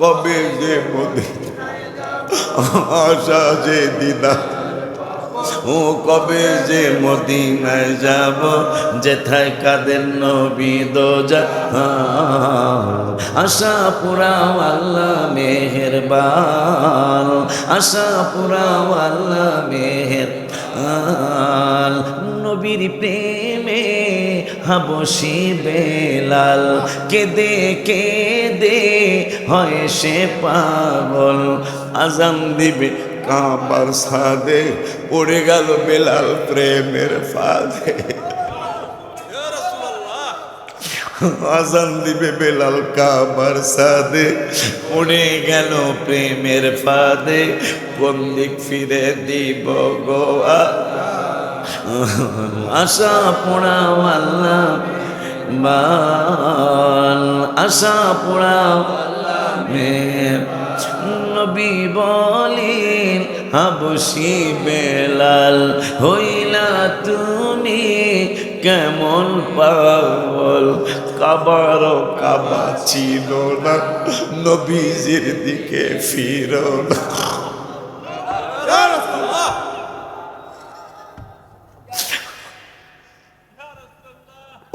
কবে যে আশা যে দিদা ও কবে যে মদিনায় যাব, যেথায় কাদের নবী দোজা? আশা পুরাও আল্লাহ মেহেরবান, আশা পুরাও আল্লাহ মেহের নবীর প্রেমে হাবসি বেলাল, কেদে কেদে হয় সে পাগল। আজান দিবে কাবার সাদে, পড়ে গেল বেলাল প্রেমের ফাঁদে। আজান দিবে বেলাল কাবার সাদে, পড়ে গেল প্রেমের ফাঁদে। কোন দিক ফিরে দিব গোয়া আশা পোড়াও আল্লাহ, বাল আশা মের নবী বলেন হাবসি বেলাল, হইলা তুমি কেমন পাগল? কাবার কাবা ছিল না, নবীজির দিকে ফিরো না।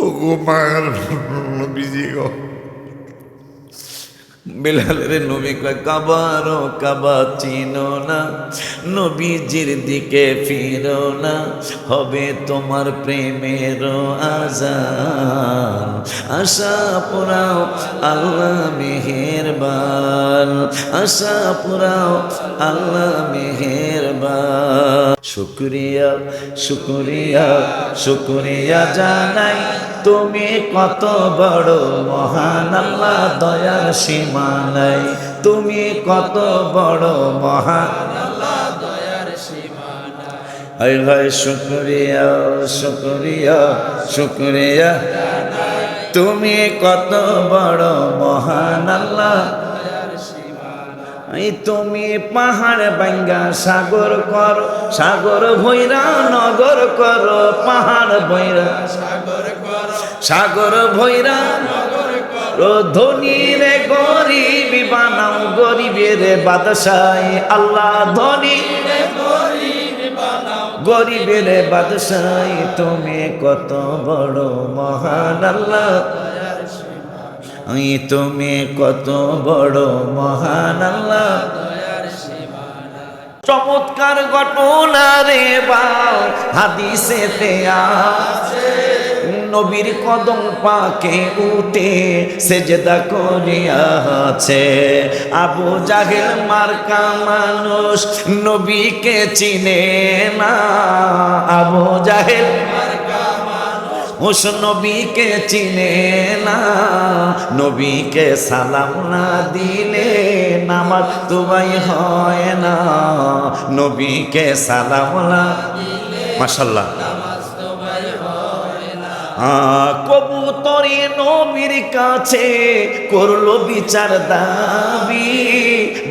ওগো মায়ের নবীজি বেলালের নবী কয়, কাবার কাবা চিনো না, নবীজির দিকে ফিরো না, হবে তোমার প্রেমের আজান। আশা পুরাও আল্লাহ মেহেরবান, আশা পুরাও আল্লাহ মেহেরবান। শুক্রিয়া শুক্রিয়া শুক্রিয়া জানাই তুমি কত বড় মহান, আল্লাহ দয়া সীমা নাই তুমি কত বড় মহান হায় হায়, শুক্রিয়া শুক্রিয়া শুক্রিয়া। তুমি কত বড় মহান, আল্লাহ তুমি পাহাড় বাঙ্গা সাগর কর, সাগর ভৈরা নগর কর, পাহাড় ভৈরা সাগর ভৈরা ধনী রে গরিব বানাও গরিবের বাদশাই আল্লাহ ধনী গরিবের বাদশাই তুমি কত বড় মহান আল্লাহ। তুমি কত বড় মহান আল্লাহ। চমৎকার ঘটনা রে বা হাদিসেতে আছে। নবীর কদম পাকে উঠে সেজদা করিয়াছে। আবু জাহেল মার্কা মানুষ নবীকে চিনে না। আবু জাহেল নবীকে চিনে না। নবীকে সালাম না দিলে নামাজ তোমায় হয় না। নবীকে সালাম না মাসাল্লাহ কবুতরে নবীর কাছে করল বিচার দাবি।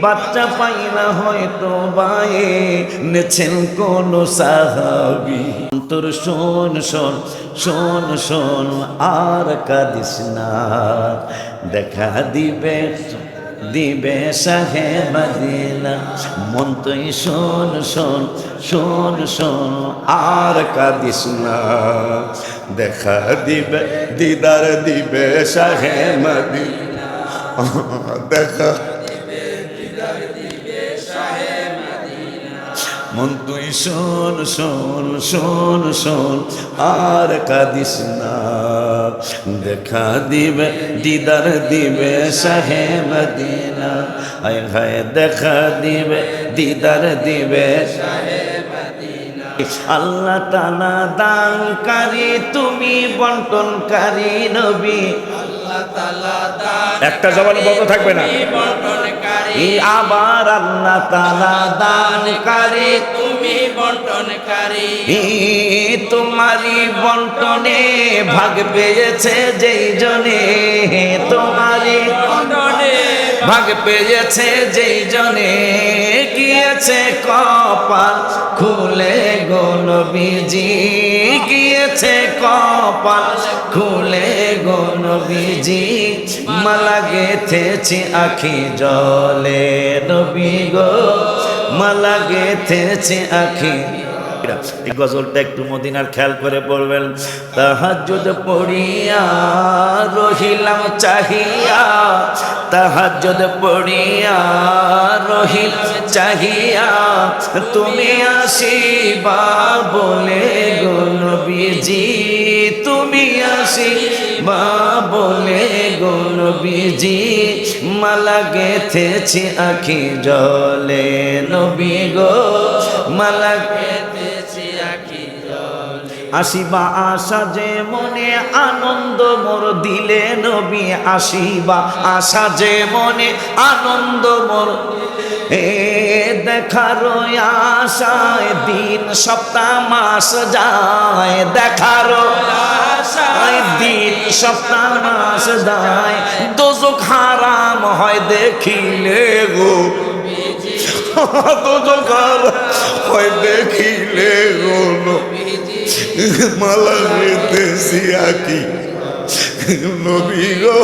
বাচ্চা পাই না হয়তো বায়ে নেছেন কোন সাহাবি। তোর শোন শোন শোন শোন, আর কাদিস না। দেখা দিবে দিবে শাহে মদিনা। মন তুই শোন শোন শোন শোন, আর কাদিস না। দেখা দিবে, দিদার দিবে শাহে মদিনা। দেখা মন তুই শোন শোন শোন শোন, আর কাদিস না। দেখা দিবে দিদার দিবে শাহে মদিনা হায় হায় দেখা দিবে দিদার দিবে আল্লাহ তালা দানকারী তুমি বন্টনকারী নবী একটা জবানে বন্ধ থাকবে না। আবার আল্লাহ তালা দানকারী তুমি বন্টনকারী। তোমারই বন্টনে ভাগ পেয়েছে যেই জনে। তোমারই বন্টনে ভাগ পেয়েছে যেই জনে। গিয়েছে কপাল খুলে গো নবীজি। গিয়েছে কপাল খুলে গো নবীজি। মালা গেথেছি আখি জলে নবী গো। মালা গেথেছি আখি। এই গজলটা একটু মদিনার খেয়াল করে পড়বেন। তাহাজ্জুদ পড়িয়া রহিলাম চাহিয়া। তাহাজ্জুদ পড়িয়া রহিল চাহিয়া। তুমি আসিবা বলে গো নবীজি, তুমি আসিবা বলে, গো নবীজি মালা গেথেছি আখি জলে। নবী গো মালা পেতেছি আখি আসিবা আশা যে মনে আনন্দ মোর দিলে নবী, আসিবা আশা যে মনে আনন্দ মোর এ দেখার আশায় দিন সপ্তাহ মাস যায়। দেখার আশায় দিন সপ্তাহ মাস যায়। দোজক হারাম হয় দেখিলে গো। দোজক হারাম হয় দেখিলে গো। মালা গেতেছি আকি। নবী গো,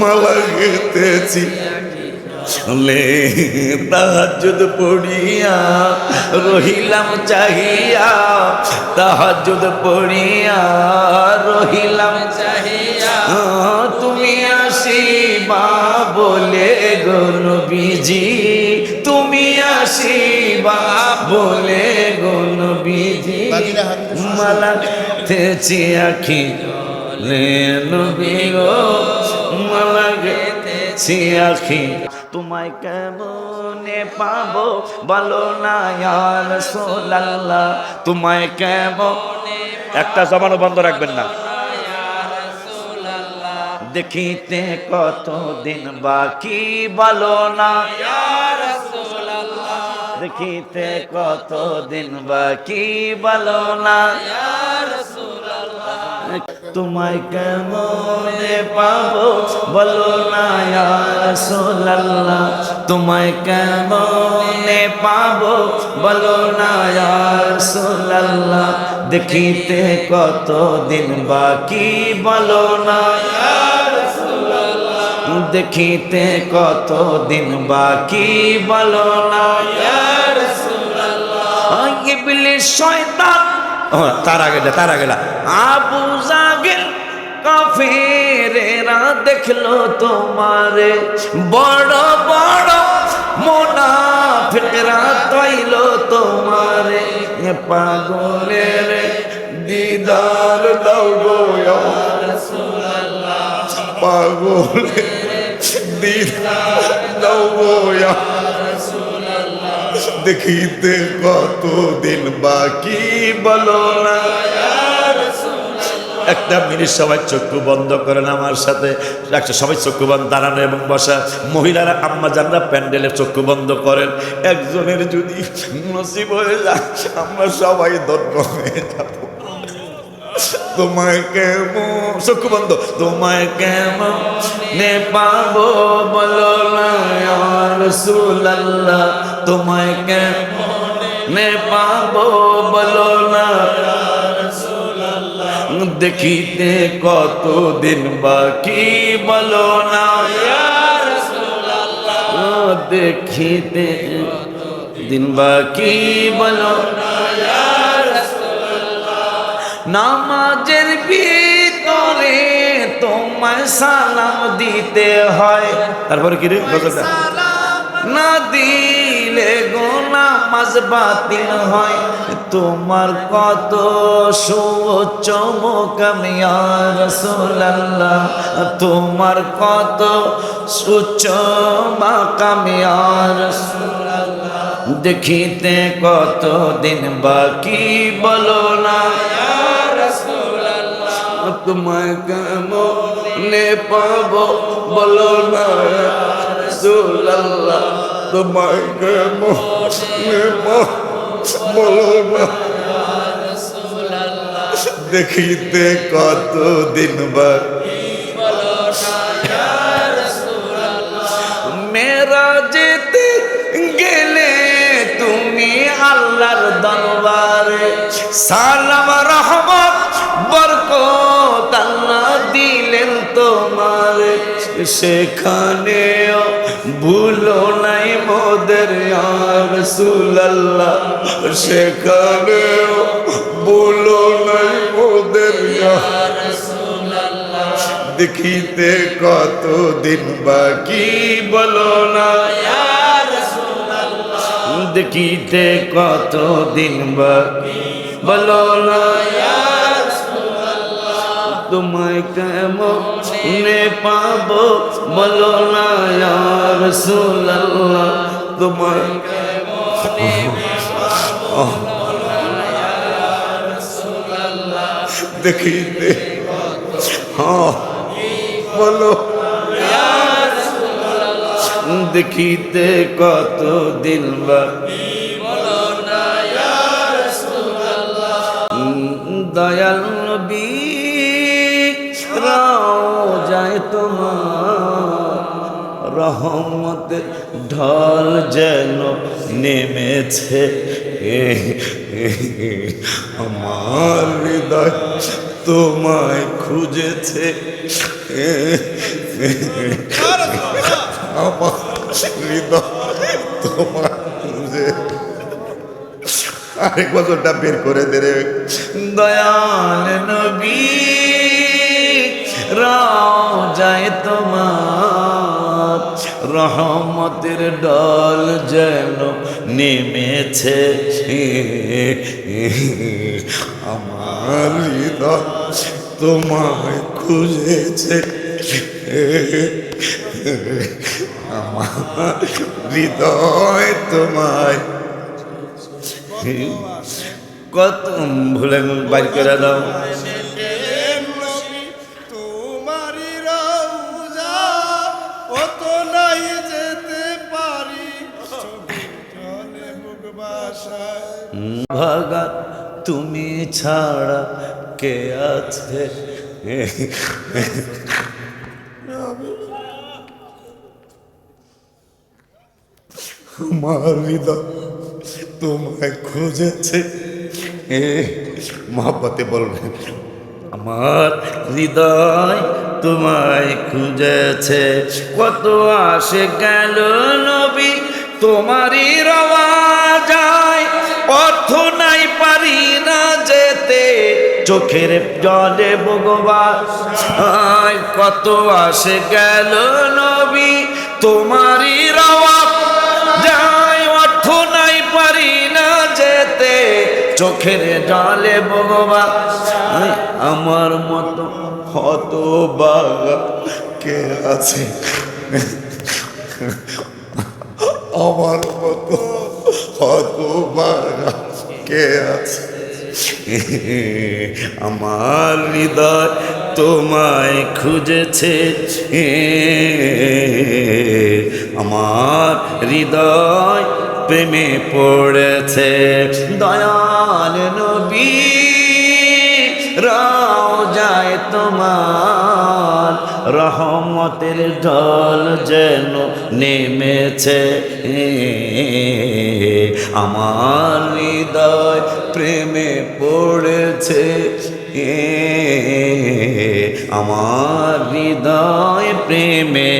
মালা গেতেছি লে তাহাজুদ পড়িয়া রহিলাম চাহিয়া তাহাজুদ পড়িয়া রহিলাম চাহিয়া। তুমি আসিবা বলে গো নবীজি তুমি আসিবা বলে গো নবীজি। মালা তেছি আখি লে নবী গো মালা গেতেছি আখি তোমায় কেমনে পাবো বলো না ইয়ার সোলাল্লাহ তোমায় কেমন একটা জমানো বন্ধ রাখবেন না। দেখিতে কত দিন বাকি বলো না। দেখিতে কত দিন বাকি বলো না। তোমায় কেমনে পাবো? বলো না সোল্লাহ তোমায় কেমনে পাবো? বলো না সোল্লাহ দেখিতে কত দিন বাকি? বলো না দেখিতে কত দিন বাকি? বলো না ইবলিস শয়তান। তার আগে তার আগে আবু জাগিল কাফেরেরা দেখল তোমারে। বড় বড় মোনাফিকরা তৈলো তোমারে। পাগলের দিদার দাও গো ইয়া পাগলের দিদার দাও গো ইয়া দেখিতে কত দিন বাকি বলো না একটা মিনিট সবাই চক্ষু বন্ধ করেন আমার সাথে। একটা সবাই চক্ষু বন্ধ, দাঁড়ানো এবং বসা। মহিলারা, আম্মা জানরা প্যান্ডেলের চক্ষু বন্ধ করেন। একজনের যদি নসিব হয়ে যায়, আমরা সবাই ধন্য হয়ে যাব। তোমায় কেমন? চক্ষু বন্ধ। তোমায় কেমন? নে পাবো বলো না তোমায় কেমন পাবো বলো না? দেখিতে কত দিন বাকি বলো না। দেখিতে দিন বাকি বলো নামাজের ভিতরে তোমায় সালাম দিতে হয়। তারপরে কি রে? না দিলে গো নামাজ বাতিল হয়। তোমার কত সুচ্চ মোকামিয়া রসুল্লাহ তোমার কত সুচ্চ মাকামিয়া রসুল্লাহ দেখিতে কত দিন বাকি বলো না তোমায় কেমনে পাবো বলো না রসুল্লাহ দেখিতে কত দিন মেরাজেতে গেলে তুমি সালাম রহমত বরকত আল্লাহ দিলেন তোমার। সেখানেও ভুলো নাই মোদের রসুল্লাহ সেখানেও ভুলো নাই মোদের দেখিতে কত দিন বাকি বলো না। দেখিতে কত দিন বাকি বলো না। তোমায় কেমন পাবো বলো না রসুল্লাহ তোমায় দেখিতে হ্যাঁ বলো। দেখিতে কত দিন বা। দয়াল তোমার রহমতের ঢল যেন নেমেছে। আমার হৃদয় তোমায় খুঁজেছে। আমার হৃদয় তোমায় খুঁজে। আরেক বছরটা বের করে দে রে। দয়াল নবী। যায় তোমার। রহমতের ডল যেন নেমেছে আমার তোমায় খুঁজেছে। আমার হৃদয় তোমায় কত ভুলে বাইর করে দাও তোমারি রওজা অত নাই যেতে পারি। চলে বুক বাসায়। ভাগা তুমি ছাড়া কে আছে? আমার হৃদয় তোমায় খুঁজেছে। এ মহাব্বতে বলবেন আমার হৃদয় তোমায় খুঁজেছে। কত আসে গেল নবী, তোমারই রওয়া যায়। অর্থ নাই, পারি না যেতে। চোখের জলে ভগবান কত আসে গেল নবী, তোমারই রওয়া যায়। অর্থ নাই, পারি না যেতে। চোখের জলে ভগবান আমার মতো হত বাগা কে আছে? আমার মতো হত বাগা কে আছে? আমার হৃদয় তোমায় খুঁজেছে। আমার হৃদয় প্রেমে পড়েছে। দয়াল নবী যায় তোমার রহমতের ঢল যেন নেমেছে। আমার হৃদয় প্রেমে পড়েছে। আমার হৃদয় প্রেমে।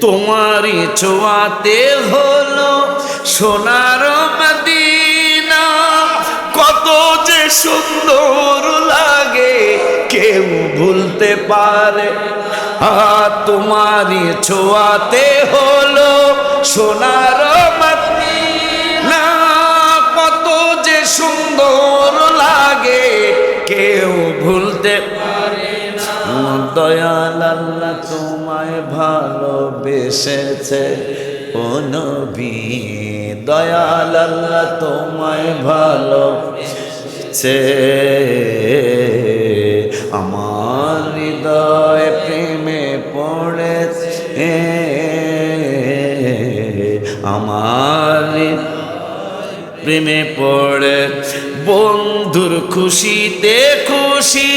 তোমারই ছোঁয়াতে হলো সোনার সুন্দর লাগে, কেউ ভুলতে পারে। আর তোমারই ছোঁয়াতে হলো সোনার মদিনা কত যে সুন্দর লাগে, কেউ ভুলতে পারে দয়াল আল্লাহ তোমায় ভালোবেসেছে ও নবী। দয়াল আল্লাহ তোমায় ভালোবেসেছে আমার হৃদয় প্রেমে পড়েছে। আমার প্রেমে পড়ে বন্ধুর খুশিতে খুশি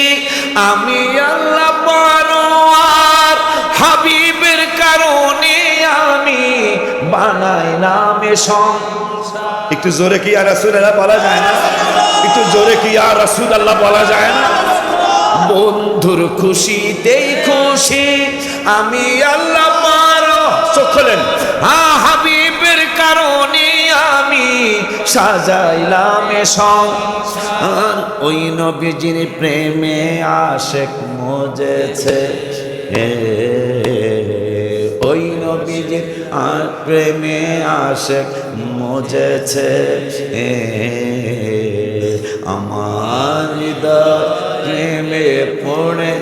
আমি আল্লাহ পরোয়ার, হাবিবের কারণে আমি বানাইলাম সং একটু জোরে কি আর রাসূলেরা বলা যায় না? একটু জোরে কি আর রাসূল আল্লাহ বলা যায় না? বন্ধুর খুশিতেই খুশি আমি আল্লাহ পারো। চোখ খোলেন। হা হাবিবের কারণে আমি সাজাইলাম সংসার ওই নবীজির প্রেমে আশেক মজেছে। ওই নবীজির প্রেমে আশেক মজেছে। হৃদয় প্রেমে পড়ে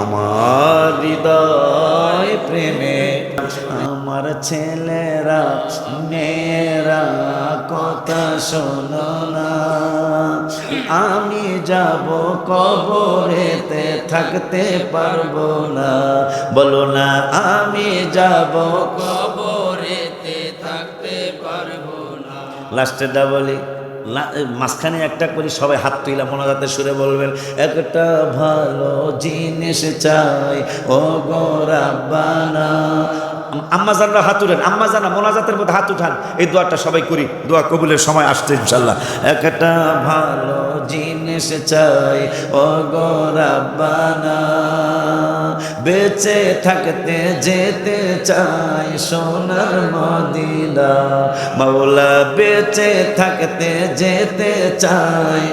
আমার হৃদয় প্রেমে আমার ছেলেরা মেয়েরা কথা শোনো না আমি যাব কবরেতে থাকতে পারব না বলো না আমি যাব কবরেতে না লাস্টেরটা বলি মাঝখানে একটা করি, সবাই হাত তুইলা মোনাজাতের সুরে বলবেন, একটা ভালো জিনিস চাই ও গোরাবানা আম্মা জানরা হাত উঠেন, আম্মা জানা মোনাজাতের মধ্যে হাত উঠান। এই দোয়াটা সবাই করি, দোয়া কবুলের সময় আসছে ইনশাল্লাহ একটা ভালো জিনিস চাই ও গোরাবানা বেঁচে থাকতে যেতে চাই, সোনার মদিনা। মাওলা, বেঁচে থাকতে যেতে চাই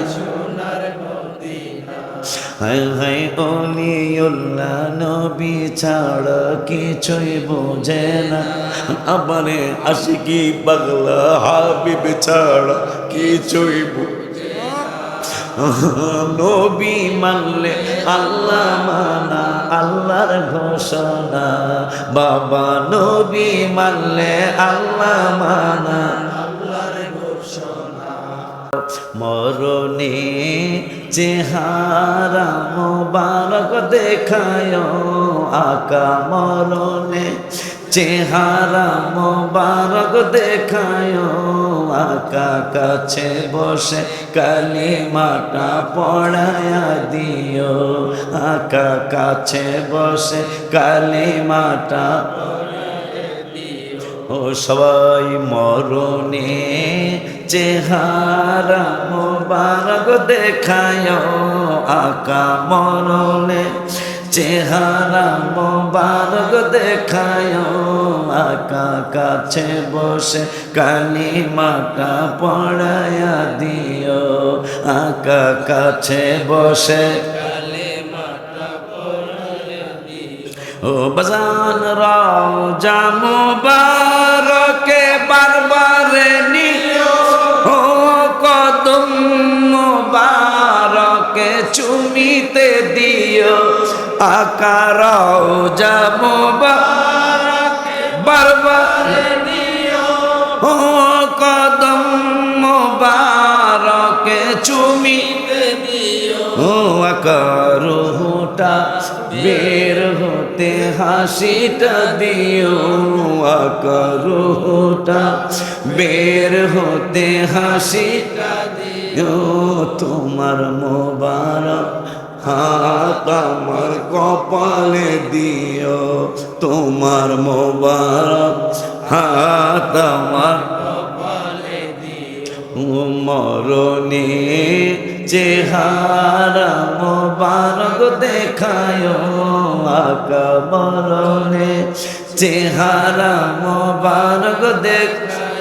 হাই হাই অলিউল্লাহ, নবী ছাড়া কিছুই বোঝে না। আমারে আশিকি পাগলা হাবিব ছাড়া কিছুই নবী মানলে আল্লাহ মানা, আল্লাহর ঘোষণা। বাবা নবী মানলে আল্লাহ মানা, আল্লাহর ঘোষণা। মরণে চেহারা মোবারক দেখায় আকা মরণে। চেহারা মোবারক দেখায় আকা কাছে বসে কালিমাটা পড়ায়া দিও। আকা কাছে বসে কালিমাটা ও সবাই মরণে চেহারা মোবারক দেখায় আকা মরণে। চেহারা মোবারক দেখায় আকা কাছে বসে কালিমাটা পড়ায়া দিও। আকা কাছে বসে ও বাজান রাও জামো বারকে কদম বারকে চুমিতে দিও আকারাও জামো ও কদম বারকে চুমিতে দিও। ও আকারুটা বের হতে হাসিটা দিও। আকার আকারুটা বের হতে হাসিটা দিও তোমার মোবারক হাত আমার কপালে দিও, তোমার মোবারক হাত আমার মরণে চেহারা মোবারক দেখায়, আকা মরণে চেহারা মোবারক দেখায়।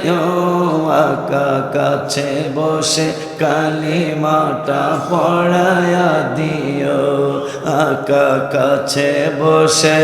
আকা কাছে বসে কালিমাটা পড়ায়া দিও আকা কাছে বসে